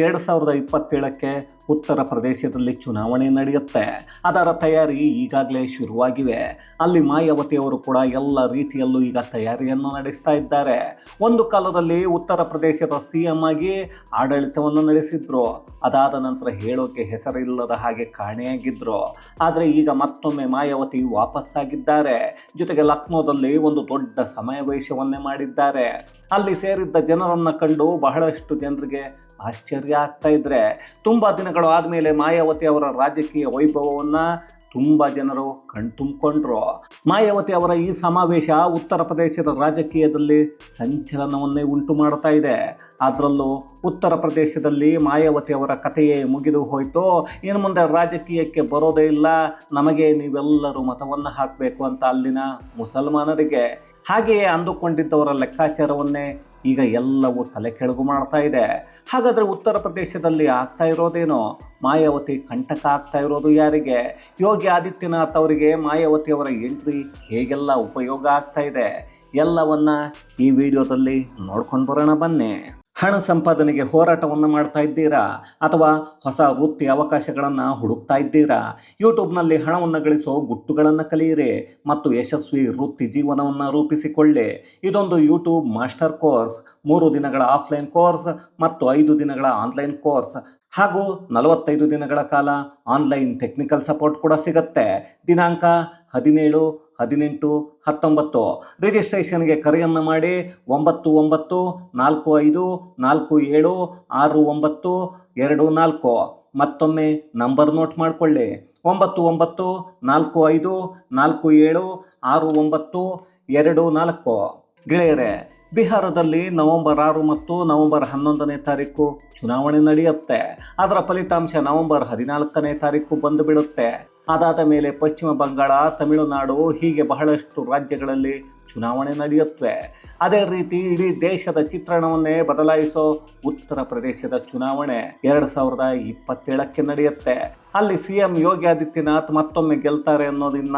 ಎರಡು ಸಾವಿರದ ಇಪ್ಪತ್ತೇಳಕ್ಕೆ ಉತ್ತರ ಪ್ರದೇಶದಲ್ಲಿ ಚುನಾವಣೆ ನಡೆಯುತ್ತೆ. ಅದರ ತಯಾರಿ ಈಗಾಗಲೇ ಶುರುವಾಗಿವೆ. ಅಲ್ಲಿ ಮಾಯಾವತಿಯವರು ಕೂಡ ಎಲ್ಲ ರೀತಿಯಲ್ಲೂ ಈಗ ತಯಾರಿಯನ್ನು ನಡೆಸ್ತಾ ಇದ್ದಾರೆ. ಒಂದು ಕಾಲದಲ್ಲಿ ಉತ್ತರ ಪ್ರದೇಶದ ಸಿ ಎಂ ಆಗಿ ಆಡಳಿತವನ್ನು ನಡೆಸಿದ್ರು. ಅದಾದ ನಂತರ ಹೇಳೋಕೆ ಹೆಸರಿಲ್ಲದ ಹಾಗೆ ಕಾಣೆಯಾಗಿದ್ರು. ಆದರೆ ಈಗ ಮತ್ತೊಮ್ಮೆ ಮಾಯಾವತಿ ವಾಪಸ್ಸಾಗಿದ್ದಾರೆ. ಜೊತೆಗೆ ಲಕ್ನೋದಲ್ಲಿ ಒಂದು ದೊಡ್ಡ ಸಮಾವೇಶವನ್ನೇ ಮಾಡಿದ್ದಾರೆ. ಅಲ್ಲಿ ಸೇರಿದ್ದ ಜನರನ್ನು ಕಂಡು ಬಹಳಷ್ಟು ಜನರಿಗೆ ಆಶ್ಚರ್ಯ ಆಗ್ತಾ ಇದ್ರೆ ತುಂಬ ದಿನಗಳು ಆದಮೇಲೆ ಮಾಯಾವತಿ ಅವರ ರಾಜಕೀಯ ವೈಭವವನ್ನು ತುಂಬ ಜನರು ಕಣ್ತುಂಬಿಕೊಂಡ್ರು ಮಾಯಾವತಿ ಅವರ ಈ ಸಮಾವೇಶ ಉತ್ತರ ಪ್ರದೇಶದ ರಾಜಕೀಯದಲ್ಲಿ ಸಂಚಲನವನ್ನೇ ಉಂಟು ಮಾಡ್ತಾ ಇದೆ. ಅದರಲ್ಲೂ ಉತ್ತರ ಪ್ರದೇಶದಲ್ಲಿ ಮಾಯಾವತಿ ಅವರ ಕಥೆಯೇ ಮುಗಿದು ಹೋಯಿತು. ಇನ್ನು ಮುಂದೆ ರಾಜಕೀಯಕ್ಕೆ ಬರೋದೇ ಇಲ್ಲ. ನಮಗೆ ನೀವೆಲ್ಲರೂ ಮತವನ್ನು ಹಾಕಬೇಕು ಅಂತ ಅಲ್ಲಿನ ಮುಸಲ್ಮಾನರಿಗೆ. ಹಾಗೆಯೇ ಅಂದುಕೊಂಡಿದ್ದವರ ಲೆಕ್ಕಾಚಾರವನ್ನೇ ಈಗ ಎಲ್ಲವೂ ತಲೆ ಕೆಳಗು ಮಾಡ್ತಾ ಇದೆ. ಹಾಗಾದರೆ ಉತ್ತರ ಪ್ರದೇಶದಲ್ಲಿ ಆಗ್ತಾ ಇರೋದೇನೋ? ಮಾಯಾವತಿ ಕಂಟಕ ಆಗ್ತಾ ಇರೋದು ಯಾರಿಗೆ? ಯೋಗಿ ಆದಿತ್ಯನಾಥ್ ಅವರಿಗೆ ಮಾಯಾವತಿ ಅವರ ಎಂಟ್ರಿ ಹೇಗೆಲ್ಲ ಉಪಯೋಗ ಆಗ್ತಾ ಇದೆ? ಎಲ್ಲವನ್ನ ಈ ವಿಡಿಯೋದಲ್ಲಿ ನೋಡ್ಕೊಂಡು ಬರೋಣ ಬನ್ನಿ. ಹಣ ಸಂಪಾದನೆಗೆ ಹೋರಾಟವನ್ನು ಮಾಡ್ತಾ ಇದ್ದೀರಾ? ಅಥವಾ ಹೊಸ ವೃತ್ತಿ ಅವಕಾಶಗಳನ್ನು ಹುಡುಕ್ತಾ ಇದ್ದೀರಾ? ಯೂಟ್ಯೂಬ್ನಲ್ಲಿ ಹಣವನ್ನು ಗಳಿಸೋ ಗುಟ್ಟುಗಳನ್ನು ಕಲಿಯಿರಿ ಮತ್ತು ಯಶಸ್ವಿ ವೃತ್ತಿ ಜೀವನವನ್ನು ರೂಪಿಸಿಕೊಳ್ಳಿ. ಇದೊಂದು ಯೂಟ್ಯೂಬ್ ಮಾಸ್ಟರ್ ಕೋರ್ಸ್, ಮೂರು ದಿನಗಳ ಆಫ್ಲೈನ್ ಕೋರ್ಸ್ ಮತ್ತು ಐದು ದಿನಗಳ ಆನ್ಲೈನ್ ಕೋರ್ಸ್. ಹಾಗೂ ನಲವತ್ತೈದು ದಿನಗಳ ಕಾಲ ಆನ್ಲೈನ್ ಟೆಕ್ನಿಕಲ್ ಸಪೋರ್ಟ್ ಕೂಡ ಸಿಗುತ್ತೆ. ದಿನಾಂಕ ಹದಿನೇಳು ಹದಿನೆಂಟು ಹತ್ತೊಂಬತ್ತು. ರಿಜಿಸ್ಟ್ರೇಷನ್ಗೆ ಕರೆಯನ್ನು ಮಾಡಿ ಒಂಬತ್ತು ಒಂಬತ್ತು, ನಾಲ್ಕು ಐದು, ನಾಲ್ಕು ಏಳು, ಆರು ಒಂಬತ್ತು, ಎರಡು ನಾಲ್ಕು. ಮತ್ತೊಮ್ಮೆ ನಂಬರ್ ನೋಟ್ ಮಾಡಿಕೊಳ್ಳಿ. ಒಂಬತ್ತು ಒಂಬತ್ತು, ನಾಲ್ಕು ಐದು, ನಾಲ್ಕು ಏಳು, ಆರು ಒಂಬತ್ತು, ಎರಡು ನಾಲ್ಕು. ಗೆಳೆಯರೆ, ಬಿಹಾರದಲ್ಲಿ ನವೆಂಬರ್ ಆರು ಮತ್ತು ನವೆಂಬರ್ ಹನ್ನೊಂದನೇ ತಾರೀಕು ಚುನಾವಣೆ ನಡೆಯುತ್ತೆ. ಅದರ ಫಲಿತಾಂಶ ನವೆಂಬರ್ ಹದಿನಾಲ್ಕನೇ ತಾರೀಕು ಬಂದು ಬಿಡುತ್ತೆ ಅದಾದ ಮೇಲೆ ಪಶ್ಚಿಮ ಬಂಗಾಳ, ತಮಿಳುನಾಡು ಹೀಗೆ ಬಹಳಷ್ಟು ರಾಜ್ಯಗಳಲ್ಲಿ ಚುನಾವಣೆ ನಡೆಯುತ್ತವೆ ಅದೇ ರೀತಿ ಇಡೀ ದೇಶದ ಚಿತ್ರಣವನ್ನೇ ಬದಲಾಯಿಸೋ ಉತ್ತರ ಪ್ರದೇಶದ ಚುನಾವಣೆ ಎರಡು ಸಾವಿರದ ಇಪ್ಪತ್ತೇಳಕ್ಕೆ ನಡೆಯುತ್ತೆ. ಅಲ್ಲಿ ಸಿ ಎಂ ಯೋಗಿ ಆದಿತ್ಯನಾಥ್ ಮತ್ತೊಮ್ಮೆ ಗೆಲ್ತಾರೆ ಅನ್ನೋದನ್ನ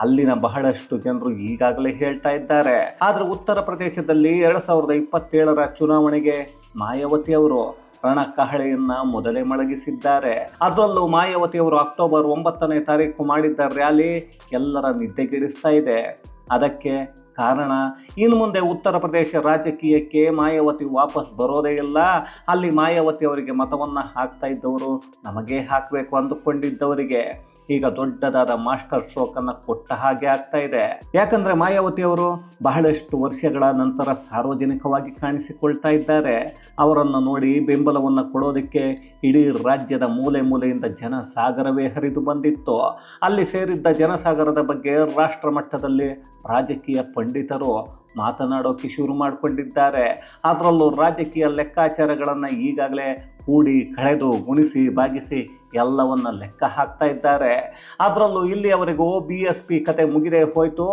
ಅಲ್ಲಿನ ಬಹಳಷ್ಟು ಜನರು ಈಗಾಗಲೇ ಹೇಳ್ತಾ ಇದ್ದಾರೆ. ಆದರೆ ಉತ್ತರ ಪ್ರದೇಶದಲ್ಲಿ ಎರಡು ಸಾವಿರದ ಇಪ್ಪತ್ತೇಳರ ಚುನಾವಣೆಗೆ ಮಾಯಾವತಿ ಅವರು ರಣಕಹಳೆಯನ್ನ ಮೊದಲೇ ಮಳಗಿಸಿದ್ದಾರೆ. ಅದರಲ್ಲೂ ಮಾಯಾವತಿಯವರು ಅಕ್ಟೋಬರ್ ಒಂಬತ್ತನೇ ತಾರೀಕು ಮಾಡಿದ್ದ ರ್ಯಾಲಿ ಎಲ್ಲರ ನಿದ್ದೆಗೆಡಿಸ್ತಾ ಇದೆ. ಅದಕ್ಕೆ ಕಾರಣ, ಇನ್ನು ಮುಂದೆ ಉತ್ತರ ಪ್ರದೇಶ ರಾಜಕೀಯಕ್ಕೆ ಮಾಯಾವತಿ ವಾಪಸ್ ಬರೋದೇ ಇಲ್ಲ. ಅಲ್ಲಿ ಮಾಯಾವತಿ ಅವರಿಗೆ ಮತವನ್ನು ಹಾಕ್ತಾ ಇದ್ದವರು ನಮಗೆ ಹಾಕಬೇಕು ಅಂದುಕೊಂಡಿದ್ದವರಿಗೆ. ಈಗ ದೊಡ್ಡದಾದ ಮಾಸ್ಟರ್ ಸ್ಟ್ರೋಕ್ ಅನ್ನ ಕೊಟ್ಟ ಹಾಗೆ ಆಗ್ತಾ ಇದೆ. ಯಾಕಂದ್ರೆ ಮಾಯಾವತಿ ಅವರು ಬಹಳಷ್ಟು ವರ್ಷಗಳ ನಂತರ ಸಾರ್ವಜನಿಕವಾಗಿ ಕಾಣಿಸಿಕೊಳ್ತಾ ಇದ್ದಾರೆ. ಅವರನ್ನು ನೋಡಿ ಬೆಂಬಲವನ್ನು ಕೊಡೋದಕ್ಕೆ ಇಡೀ ರಾಜ್ಯದ ಮೂಲೆ ಮೂಲೆಯಿಂದ ಜನಸಾಗರವೇ ಹರಿದು ಬಂದಿತ್ತು. ಅಲ್ಲಿ ಸೇರಿದ್ದ ಜನಸಾಗರದ ಬಗ್ಗೆ ರಾಷ್ಟ್ರ ಮಟ್ಟದಲ್ಲಿ ರಾಜಕೀಯ ಪಂಡಿತರು ಮಾತನಾಡೋಕೆ ಶುರು ಮಾಡಿಕೊಂಡಿದ್ದಾರೆ. ಅದರಲ್ಲೂ ರಾಜಕೀಯ ಲೆಕ್ಕಾಚಾರಗಳನ್ನು ಈಗಾಗಲೇ ಕೂಡಿ ಕಳೆದು ಗುಣಿಸಿ ಬಾಗಿಸಿ ಎಲ್ಲವನ್ನ ಲೆಕ್ಕ ಹಾಕ್ತಾ ಇದ್ದಾರೆ. ಅದರಲ್ಲೂ ಇಲ್ಲಿಯವರೆಗೂ ಬಿ ಎಸ್ ಪಿ ಕತೆ ಮುಗಿದೇ ಹೋಯಿತು.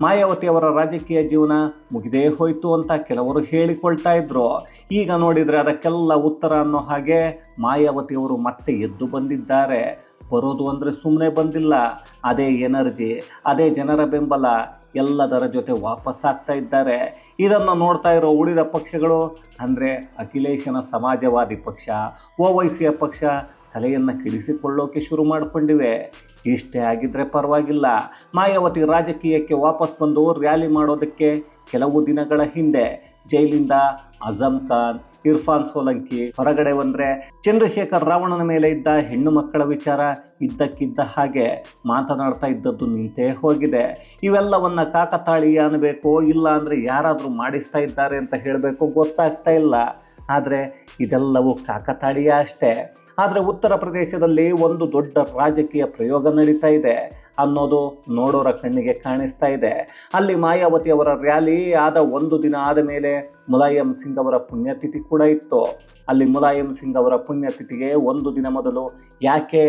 ಮಾಯಾವತಿಯವರ ರಾಜಕೀಯ ಜೀವನ ಮುಗಿದೇ ಹೋಯಿತು ಅಂತ ಕೆಲವರು ಹೇಳಿಕೊಳ್ತಾ ಇದ್ರು. ಈಗ ನೋಡಿದರೆ ಅದಕ್ಕೆಲ್ಲ ಉತ್ತರ ಅನ್ನೋ ಹಾಗೆ ಮಾಯಾವತಿಯವರು ಮತ್ತೆ ಎದ್ದು ಬಂದಿದ್ದಾರೆ. ಬರೋದು ಅಂದರೆ ಸುಮ್ಮನೆ ಬಂದಿಲ್ಲ. ಅದೇ ಎನರ್ಜಿ, ಅದೇ ಜನರ ಬೆಂಬಲ ಎಲ್ಲದರ ಜೊತೆ ವಾಪಸ್ ಆಗ್ತಾ ಇದ್ದಾರೆ. ಇದನ್ನು ನೋಡ್ತಾ ಇರೋ ಉಳಿದ ಪಕ್ಷಗಳು ಅಂದರೆ ಅಖಿಲೇಶನ ಸಮಾಜವಾದಿ ಪಕ್ಷ ಓವೈಸಿಯ ಪಕ್ಷ ತಲೆಯನ್ನು ಕೆಡಿಸಿಕೊಳ್ಳೋಕೆ ಶುರು ಮಾಡಿಕೊಂಡಿವೆ. ಇಷ್ಟೇ ಆಗಿದ್ದರೆ ಪರವಾಗಿಲ್ಲ. ಮಾಯಾವತಿ ರಾಜಕೀಯಕ್ಕೆ ವಾಪಸ್ ಬಂದು ರ್ಯಾಲಿ ಮಾಡೋದಕ್ಕೆ ಕೆಲವು ದಿನಗಳ ಹಿಂದೆ ಜೈಲಿಂದ ಅಜಮ್ ಖಾನ್ ಇರ್ಫಾನ್ ಸೋಲಂಕಿ. ಹೊರಗಡೆ ಬಂದ್ರೆ ಚಂದ್ರಶೇಖರ್ ರಾವಣನ ಮೇಲೆ ಇದ್ದ ಹೆಣ್ಣು ಮಕ್ಕಳ ವಿಚಾರ ಇದ್ದಕ್ಕಿದ್ದ ಹಾಗೆ ಮಾತನಾಡ್ತಾ ಇದ್ದದ್ದು ನಿಂತೇ ಹೋಗಿದೆ. ಇವೆಲ್ಲವನ್ನ ಕಾಕತಾಳೀಯ ಅನ್ಬೇಕು ಇಲ್ಲ ಅಂದ್ರೆ ಯಾರಾದರೂ ಮಾಡಿಸ್ತಾ ಇದ್ದಾರೆ ಅಂತ ಹೇಳಬೇಕು ಗೊತ್ತಾಗ್ತಾ ಇಲ್ಲ. ಆದರೆ ಇದೆಲ್ಲವೂ ಕಾಕತಾಳೀಯ ಅಷ್ಟೇ. ಆದರೆ ಉತ್ತರ ಪ್ರದೇಶದಲ್ಲಿ ಒಂದು ದೊಡ್ಡ ರಾಜಕೀಯ ಪ್ರಯೋಗ ನಡೀತಾ ಇದೆ. ಅನ್ನೋದು ನೋಡೋರ ಕಣ್ಣಿಗೆ ಕಾಣಿಸ್ತಾ ಇದೆ. ಅಲ್ಲಿ ಮಾಯಾವತಿ ಅವರ ರ್ಯಾಲಿ ಆದ ಒಂದು ದಿನ ಆದ ಮೇಲೆ ಮುಲಾಯಂ ಸಿಂಗ್ ಅವರ ಪುಣ್ಯತಿಥಿ ಕೂಡ ಇತ್ತು. ಅಲ್ಲಿ ಮುಲಾಯಂ ಸಿಂಗ್ ಅವರ ಪುಣ್ಯತಿಥಿಗೆ ಒಂದು ದಿನ ಮೊದಲು ಯಾಕೆ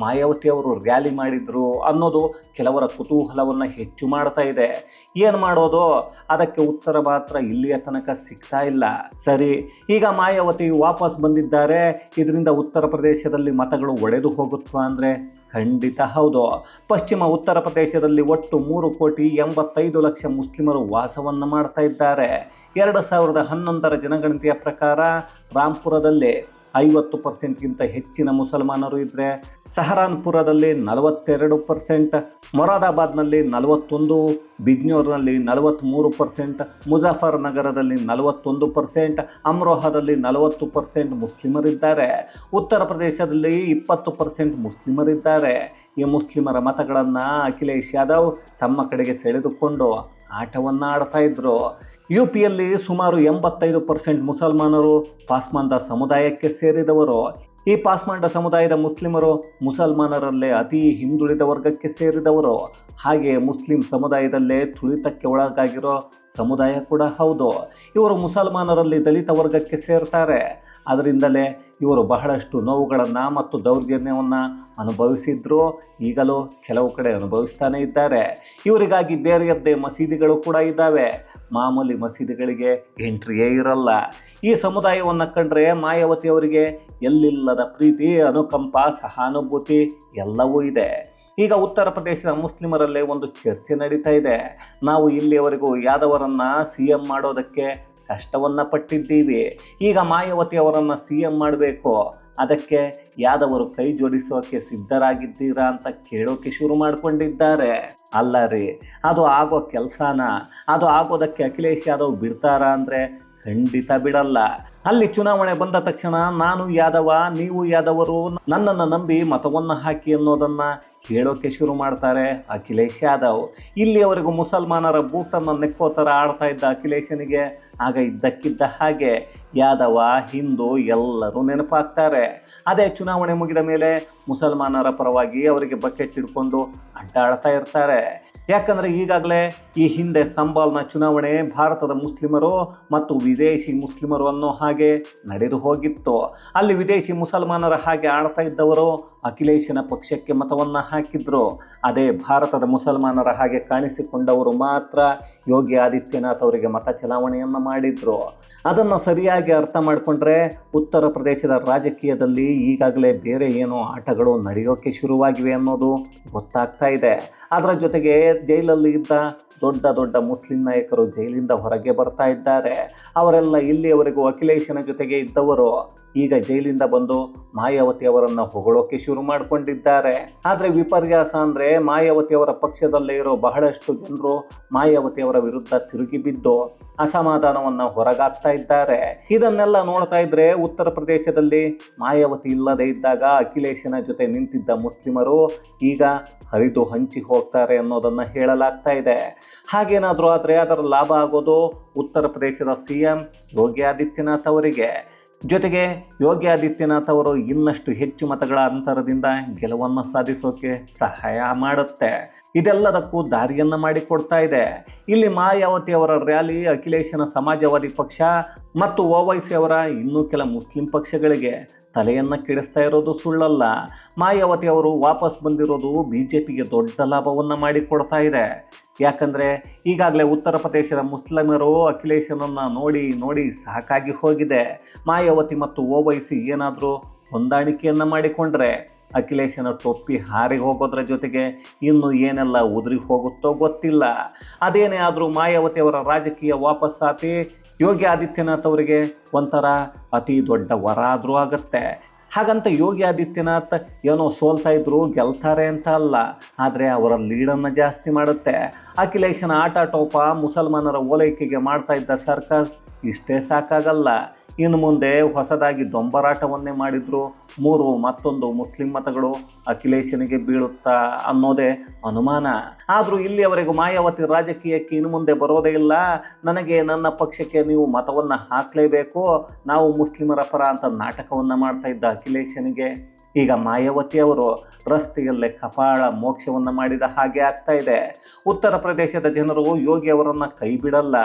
ಮಾಯಾವತಿ ಅವರು ರ್ಯಾಲಿ ಮಾಡಿದ್ರು ಅನ್ನೋದು ಕೆಲವರ ಕುತೂಹಲವನ್ನು ಹೆಚ್ಚು ಮಾಡ್ತಾ ಇದೆ. ಏನು ಮಾಡೋದು? ಅದಕ್ಕೆ ಉತ್ತರ ಮಾತ್ರ ಇಲ್ಲಿಯ ತನಕ ಸಿಗ್ತಾ ಇಲ್ಲ. ಸರಿ, ಈಗ ಮಾಯಾವತಿ ವಾಪಸ್ ಬಂದಿದ್ದಾರೆ. ಇದರಿಂದ ಉತ್ತರ ಪ್ರದೇಶದಲ್ಲಿ ಮತಗಳು ಒಡೆದು ಹೋಗುತ್ತಾ ಅಂದರೆ? ಖಂಡಿತ ಹೌದು. ಪಶ್ಚಿಮ ಉತ್ತರ ಪ್ರದೇಶದಲ್ಲಿ ಒಟ್ಟು ಮೂರು ಕೋಟಿ ಎಂಬತ್ತೈದು ಲಕ್ಷ ಮುಸ್ಲಿಮರು ವಾಸವನ್ನು ಮಾಡ್ತಾ ಇದ್ದಾರೆ. ಎರಡು ಸಾವಿರದ ಹನ್ನೊಂದರ ಜನಗಣತಿಯ ಪ್ರಕಾರ ರಾಂಪುರದಲ್ಲಿ ಐವತ್ತು ಪರ್ಸೆಂಟ್ಗಿಂತ ಹೆಚ್ಚಿನ ಮುಸಲ್ಮಾನರು ಇದ್ದರೆ ಸಹರಾನ್ಪುರದಲ್ಲಿ ನಲವತ್ತೆರಡು ಪರ್ಸೆಂಟ್, ಮೊರಾದಾಬಾದ್ನಲ್ಲಿ ನಲವತ್ತೊಂದು, ಬಿಜ್ನೋರ್ನಲ್ಲಿ ನಲವತ್ತ್ಮೂರು ಪರ್ಸೆಂಟ್ ಮುಜಾಫರ್ ನಗರದಲ್ಲಿ ನಲವತ್ತೊಂದು ಪರ್ಸೆಂಟ್, ಅಮ್ರೋಹಾದಲ್ಲಿ ನಲವತ್ತು ಪರ್ಸೆಂಟ್ ಮುಸ್ಲಿಮರಿದ್ದಾರೆ. ಉತ್ತರ ಪ್ರದೇಶದಲ್ಲಿ ಇಪ್ಪತ್ತು ಪರ್ಸೆಂಟ್ ಮುಸ್ಲಿಮರಿದ್ದಾರೆ. ಈ ಮುಸ್ಲಿಮರ ಮತಗಳನ್ನು ಅಖಿಲೇಶ್ ಯಾದವ್ ತಮ್ಮ ಕಡೆಗೆ ಸೆಳೆದುಕೊಂಡು ಆಟವನ್ನು ಆಡ್ತಾ ಇದ್ರು. ಯು ಪಿಯಲ್ಲಿ ಸುಮಾರು ಎಂಬತ್ತೈದು ಪರ್ಸೆಂಟ್ ಮುಸಲ್ಮಾನರು ಪಾಸ್ಮಾಂದ ಸಮುದಾಯಕ್ಕೆ ಸೇರಿದವರು. ಈ ಪಾಸ್ಮಾಂಡ ಸಮುದಾಯದ ಮುಸ್ಲಿಮರು ಮುಸಲ್ಮಾನರಲ್ಲೇ ಅತಿ ಹಿಂದುಳಿದ ವರ್ಗಕ್ಕೆ ಸೇರಿದವರು. ಹಾಗೆ ಮುಸ್ಲಿಂ ಸಮುದಾಯದಲ್ಲೇ ತುಳಿತಕ್ಕೆ ಒಳಗಾಗಿರೋ ಸಮುದಾಯ ಕೂಡ ಹೌದು. ಇವರು ಮುಸಲ್ಮಾನರಲ್ಲಿ ದಲಿತ ವರ್ಗಕ್ಕೆ ಸೇರ್ತಾರೆ. ಅದರಿಂದಲೇ ಇವರು ಬಹಳಷ್ಟು ನೋವುಗಳನ್ನು ಮತ್ತು ದೌರ್ಜನ್ಯವನ್ನು ಅನುಭವಿಸಿದ್ರು. ಈಗಲೂ ಕೆಲವು ಕಡೆ ಅನುಭವಿಸ್ತಾನೇ ಇದ್ದಾರೆ. ಇವರಿಗಾಗಿ ಬೇರೆಯದ್ದೇ ಮಸೀದಿಗಳು ಕೂಡ ಇದ್ದಾವೆ. ಮಾಮೂಲಿ ಮಸೀದಿಗಳಿಗೆ ಎಂಟ್ರಿಯೇ ಇರಲ್ಲ. ಈ ಸಮುದಾಯವನ್ನು ಕಂಡ್ರೆ ಮಾಯಾವತಿಯವರಿಗೆ ಎಲ್ಲಿಲ್ಲದ ಪ್ರೀತಿ, ಅನುಕಂಪ, ಸಹಾನುಭೂತಿ ಎಲ್ಲವೂ ಇದೆ. ಈಗ ಉತ್ತರ ಪ್ರದೇಶದ ಮುಸ್ಲಿಮರಲ್ಲೇ ಒಂದು ಚರ್ಚೆ ನಡೀತಾ ಇದೆ. ನಾವು ಇಲ್ಲಿಯವರೆಗೂ ಯಾದವರನ್ನು ಸಿ ಎಂ ಮಾಡೋದಕ್ಕೆ ಕಷ್ಟವನ್ನು ಪಟ್ಟಿದ್ದೀವಿ. ಈಗ ಮಾಯಾವತಿ ಅವರನ್ನ ಸಿ ಎಂ ಮಾಡಬೇಕು. ಅದಕ್ಕೆ ಯಾದವರು ಕೈ ಜೋಡಿಸೋಕೆ ಸಿದ್ಧರಾಗಿದ್ದೀರಾ ಅಂತ ಕೇಳೋಕೆ ಶುರು ಮಾಡಿಕೊಂಡಿದ್ದಾರೆ. ಅಲ್ಲ ರೀ, ಅದು ಆಗೋ ಕೆಲಸನ, ಅದು ಆಗೋದಕ್ಕೆ ಅಖಿಲೇಶ್ ಯಾದವ್ ಬಿಡ್ತಾರಾ ಅಂದರೆ ಖಂಡಿತ ಬಿಡಲ್ಲ. ಅಲ್ಲಿ ಚುನಾವಣೆ ಬಂದ ತಕ್ಷಣ ನಾನು ಯಾದವ, ನೀವು ಯಾದವರು, ನನ್ನನ್ನು ನಂಬಿ ಮತವನ್ನು ಹಾಕಿ ಅನ್ನೋದನ್ನು ಹೇಳೋಕೆ ಶುರು ಮಾಡ್ತಾರೆ ಅಖಿಲೇಶ್ ಯಾದವ್. ಇಲ್ಲಿಯವರೆಗೂ ಮುಸಲ್ಮಾನರ ಬೂಟನ್ನು ನೆಕ್ಕೋ ಥರ ಆಡ್ತಾ ಇದ್ದ ಅಖಿಲೇಶನಿಗೆ ಆಗ ಇದ್ದಕ್ಕಿದ್ದ ಹಾಗೆ ಯಾದವ, ಹಿಂದೂ ಎಲ್ಲರೂ ನೆನಪಾಗ್ತಾರೆ. ಅದೇ ಚುನಾವಣೆ ಮುಗಿದ ಮೇಲೆ ಮುಸಲ್ಮಾನರ ಪರವಾಗಿ ಅವರಿಗೆ ಬಕೆಟ್ ಹಿಡ್ಕೊಂಡು ಅಡ್ಡಾಡ್ತಾ ಇರ್ತಾರೆ. ಯಾಕಂದರೆ ಈಗಾಗಲೇ ಈ ಹಿಂದೆ ಸಂಬಾಲ್ನ ಚುನಾವಣೆ ಭಾರತದ ಮುಸ್ಲಿಮರು ಮತ್ತು ವಿದೇಶಿ ಮುಸ್ಲಿಮರು ಅನ್ನೋ ಹಾಗೆ ನಡೆದು ಹೋಗಿತ್ತು. ಅಲ್ಲಿ ವಿದೇಶಿ ಮುಸಲ್ಮಾನರ ಹಾಗೆ ಆಡ್ತಾ ಇದ್ದವರು ಅಖಿಲೇಶನ ಪಕ್ಷಕ್ಕೆ ಮತವನ್ನು ಹಾಕಿದ್ರು. ಅದೇ ಭಾರತದ ಮುಸಲ್ಮಾನರ ಹಾಗೆ ಕಾಣಿಸಿಕೊಂಡವರು ಮಾತ್ರ ಯೋಗಿ ಆದಿತ್ಯನಾಥ್ ಅವರಿಗೆ ಮತ ಚಲಾವಣೆಯನ್ನು ಮಾಡಿದ್ರು. ಅದನ್ನು ಸರಿಯಾಗಿ ಅರ್ಥ ಮಾಡಿಕೊಂಡ್ರೆ ಉತ್ತರ ಪ್ರದೇಶದ ರಾಜಕೀಯದಲ್ಲಿ ಈಗಾಗಲೇ ಬೇರೆ ಏನೋ ಆಟಗಳು ನಡೆಯೋಕೆ ಶುರುವಾಗಿವೆ ಅನ್ನೋದು ಗೊತ್ತಾಗ್ತಾ ಇದೆ. ಅದರ ಜೊತೆಗೆ ಜೈಲಲ್ಲಿ ಇದ್ದ ದೊಡ್ಡ ದೊಡ್ಡ ಮುಸ್ಲಿಂ ನಾಯಕರು ಜೈಲಿಂದ ಹೊರಗೆ ಬರ್ತಾ ಇದ್ದಾರೆ. ಅವರೆಲ್ಲ ಇಲ್ಲಿಯವರೆಗೂ ಅಖಿಲೇಶನ ಜೊತೆಗೆ ಇದ್ದವರು. ಈಗ ಜೈಲಿಂದ ಬಂದು ಮಾಯಾವತಿ ಅವರನ್ನು ಹೊಗಳೋಕೆ ಶುರು ಮಾಡಿಕೊಂಡಿದ್ದಾರೆ. ಆದರೆ ವಿಪರ್ಯಾಸ ಅಂದರೆ ಮಾಯಾವತಿ ಅವರ ಪಕ್ಷದಲ್ಲೇ ಇರೋ ಬಹಳಷ್ಟು ಜನರು ಮಾಯಾವತಿ ಅವರ ವಿರುದ್ಧ ತಿರುಗಿ ಬಿದ್ದು ಅಸಮಾಧಾನವನ್ನು ಹೊರಗಾಗ್ತಾ ಇದ್ದಾರೆ. ಇದನ್ನೆಲ್ಲ ನೋಡ್ತಾ ಇದ್ರೆ ಉತ್ತರ ಪ್ರದೇಶದಲ್ಲಿ ಮಾಯಾವತಿ ಇಲ್ಲದೇ ಇದ್ದಾಗ ಅಖಿಲೇಶನ ಜೊತೆ ನಿಂತಿದ್ದ ಮುಸ್ಲಿಮರು ಈಗ ಹರಿದು ಹಂಚಿ ಹೋಗ್ತಾರೆ ಅನ್ನೋದನ್ನು ಹೇಳಲಾಗ್ತಾ ಇದೆ. ಹಾಗೇನಾದರೂ ಆದರೆ ಅದರ ಲಾಭ ಆಗೋದು ಉತ್ತರ ಪ್ರದೇಶದ ಸಿ ಎಂ ಯೋಗಿ ಆದಿತ್ಯನಾಥ್ ಅವರಿಗೆ. ಜೊತೆಗೆ ಯೋಗಿ ಆದಿತ್ಯನಾಥ್ ಅವರು ಇನ್ನಷ್ಟು ಹೆಚ್ಚು ಮತಗಳ ಅಂತರದಿಂದ ಗೆಲುವನ್ನು ಸಾಧಿಸೋಕೆ ಸಹಾಯ ಮಾಡುತ್ತೆ. ಇದೆಲ್ಲದಕ್ಕೂ ದಾರಿಯನ್ನು ಮಾಡಿಕೊಡ್ತಾ ಇದೆ. ಇಲ್ಲಿ ಮಾಯಾವತಿ ಅವರ ರ್ಯಾಲಿ ಅಖಿಲೇಶನ ಸಮಾಜವಾದಿ ಪಕ್ಷ ಮತ್ತು ಓವೈಸಿ ಅವರ ಇನ್ನೂ ಕೆಲ ಮುಸ್ಲಿಂ ಪಕ್ಷಗಳಿಗೆ ತಲೆಯನ್ನು ಕೆಡಿಸ್ತಾ ಇರೋದು ಸುಳ್ಳಲ್ಲ. ಮಾಯಾವತಿ ಅವರು ವಾಪಸ್ ಬಂದಿರೋದು ಬಿ ಜೆ ಪಿಗೆ ದೊಡ್ಡ ಲಾಭವನ್ನು ಮಾಡಿಕೊಡ್ತಾ ಇದೆ. ಯಾಕಂದರೆ ಈಗಾಗಲೇ ಉತ್ತರ ಪ್ರದೇಶದ ಮುಸ್ಲಿಮರು ಅಖಿಲೇಶನನ್ನು ನೋಡಿ ನೋಡಿ ಸಾಕಾಗಿ ಹೋಗಿದೆ. ಮಾಯಾವತಿ ಮತ್ತು ಓವೈಸಿ ಏನಾದರೂ ಹೊಂದಾಣಿಕೆಯನ್ನು ಮಾಡಿಕೊಂಡ್ರೆ ಅಖಿಲೇಶನ ಟೊಪ್ಪಿ ಹಾರಿ ಹೋಗೋದ್ರ ಜೊತೆಗೆ ಇನ್ನು ಏನೆಲ್ಲ ಉದುರಿ ಹೋಗುತ್ತೋ ಗೊತ್ತಿಲ್ಲ. ಅದೇನೇ ಆದರೂ ಮಾಯಾವತಿ ಅವರ ರಾಜಕೀಯ ವಾಪಸ್ಸಾತಿ ಯೋಗಿ ಆದಿತ್ಯನಾಥ್ ಅವರಿಗೆ ಒಂಥರ ಅತಿ ದೊಡ್ಡ ವರ ಆದರೂ ಆಗುತ್ತೆ. ಹಾಗಂತ ಯೋಗಿ ಆದಿತ್ಯನಾಥ್ ಏನೋ ಸೋಲ್ತಾ ಇದ್ರು ಗೆಲ್ತಾರೆ ಅಂತ ಅಲ್ಲ. ಆದರೆ ಅವರ ಲೀಡನ್ನು ಜಾಸ್ತಿ ಮಾಡುತ್ತೆ. ಅಖಿಲೇಶನ ಆಟ ಟೋಪ ಮುಸಲ್ಮಾನರ ಓಲೈಕೆಗೆ ಮಾಡ್ತಾ ಇದ್ದ ಸರ್ಕಸ್ ಇಷ್ಟೇ ಸಾಕಾಗಲ್ಲ. ಇನ್ನು ಮುಂದೆ ಹೊಸದಾಗಿ ದೊಂಬರಾಟವನ್ನೇ ಮಾಡಿದ್ರು. ಮೂರು ಮತ್ತೊಂದು ಮುಸ್ಲಿಂ ಮತಗಳು ಅಖಿಲೇಶನಿಗೆ ಬೀಳುತ್ತಾ ಅನ್ನೋದೇ ಅನುಮಾನ. ಆದರೂ ಇಲ್ಲಿಯವರೆಗೂ ಮಾಯಾವತಿ ರಾಜಕೀಯಕ್ಕೆ ಇನ್ನು ಮುಂದೆ ಬರೋದೇ ಇಲ್ಲ. ನನಗೆ ನನ್ನ ಪಕ್ಷಕ್ಕೆ ನೀವು ಮತವನ್ನು ಹಾಕಲೇಬೇಕು. ನಾವು ಮುಸ್ಲಿಮರ ಪರ ಅಂತ ನಾಟಕವನ್ನು ಮಾಡ್ತಾ ಇದ್ದ ಅಖಿಲೇಶನಿಗೆ. ಈಗ ಮಾಯಾವತಿಯವರು ರಸ್ತೆಯಲ್ಲೇ ಕಪಾಳ ಮೋಕ್ಷವನ್ನು ಮಾಡಿದ ಹಾಗೆ ಆಗ್ತಾ ಇದೆ. ಉತ್ತರ ಪ್ರದೇಶದ ಜನರು ಯೋಗಿ ಅವರನ್ನು ಕೈ ಬಿಡಲ್ಲ.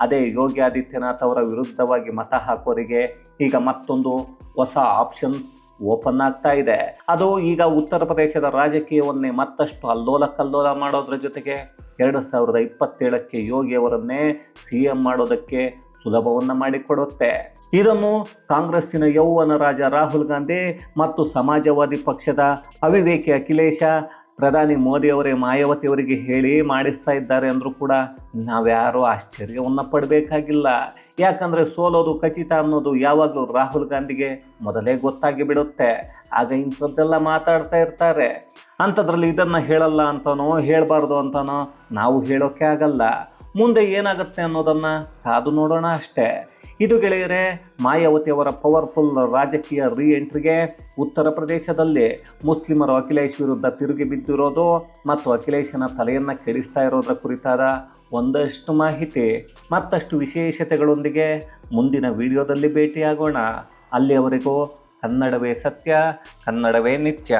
ಅದೇ ಯೋಗಿ ಆದಿತ್ಯನಾಥ್ ಅವರ ವಿರುದ್ಧವಾಗಿ ಮತ ಹಾಕೋರಿಗೆ ಈಗ ಮತ್ತೊಂದು ಹೊಸ ಆಪ್ಷನ್ ಓಪನ್ ಆಗ್ತಾ ಇದೆ. ಅದು ಈಗ ಉತ್ತರ ಪ್ರದೇಶದ ರಾಜಕೀಯವನ್ನೇ ಮತ್ತಷ್ಟು ಅಲ್ಲೋಲ ಕಲ್ಲೋಲ ಮಾಡೋದ್ರ ಜೊತೆಗೆ ಎರಡು ಸಾವಿರದ ಇಪ್ಪತ್ತೇಳಕ್ಕೆ ಯೋಗಿ ಅವರನ್ನೇ ಸಿ ಎಂ ಮಾಡೋದಕ್ಕೆ ಸುಲಭವನ್ನ ಮಾಡಿಕೊಡುತ್ತೆ. ಇದನ್ನು ಕಾಂಗ್ರೆಸ್ಸಿನ ಯೌವನ ರಾಜ ರಾಹುಲ್ ಗಾಂಧಿ ಮತ್ತು ಸಮಾಜವಾದಿ ಪಕ್ಷದ ಅವಿವೇಕಿ ಅಖಿಲೇಶ, ಪ್ರಧಾನಿ ಮೋದಿಯವರೇ ಮಾಯಾವತಿಯವರಿಗೆ ಹೇಳಿ ಮಾಡಿಸ್ತಾ ಇದ್ದಾರೆ ಅಂದರೂ ಕೂಡ ನಾವ್ಯಾರೂ ಆಶ್ಚರ್ಯವನ್ನು ಪಡಬೇಕಾಗಿಲ್ಲ. ಯಾಕಂದರೆ ಸೋಲೋದು ಖಚಿತ ಅನ್ನೋದು ಯಾವಾಗಲೂ ರಾಹುಲ್ ಗಾಂಧಿಗೆ ಮೊದಲೇ ಗೊತ್ತಾಗಿ ಬಿಡುತ್ತೆ. ಆಗ ಇಂಥದ್ದೆಲ್ಲ ಮಾತಾಡ್ತಾ ಇರ್ತಾರೆ. ಅಂಥದ್ರಲ್ಲಿ ಇದನ್ನು ಹೇಳಲ್ಲ ಅಂತನೋ, ಹೇಳಬಾರ್ದು ಅಂತನೋ ನಾವು ಹೇಳೋಕೆ ಆಗಲ್ಲ. ಮುಂದೆ ಏನಾಗುತ್ತೆ ಅನ್ನೋದನ್ನು ಕಾದು ನೋಡೋಣ ಅಷ್ಟೇ. ಇದು ಗೆಳೆಯರೆ, ಮಾಯಾವತಿ ಅವರ ಪವರ್ಫುಲ್ ರಾಜಕೀಯ ರೀ ಎಂಟ್ರಿಗೆ ಉತ್ತರ ಪ್ರದೇಶದಲ್ಲಿ ಮುಸ್ಲಿಮರು ಅಖಿಲೇಶ್ ವಿರುದ್ಧ ತಿರುಗಿ ಬಿದ್ದಿರೋದು ಮತ್ತು ಅಖಿಲೇಶನ ತಲೆಯನ್ನು ಕೆಡಿಸ್ತಾ ಇರೋದರ ಕುರಿತಾದ ಒಂದಷ್ಟು ಮಾಹಿತಿ. ಮತ್ತಷ್ಟು ವಿಶೇಷತೆಗಳೊಂದಿಗೆ ಮುಂದಿನ ವಿಡಿಯೋದಲ್ಲಿ ಭೇಟಿಯಾಗೋಣ. ಅಲ್ಲಿಯವರೆಗೂ ಕನ್ನಡವೇ ಸತ್ಯ, ಕನ್ನಡವೇ ನಿತ್ಯ.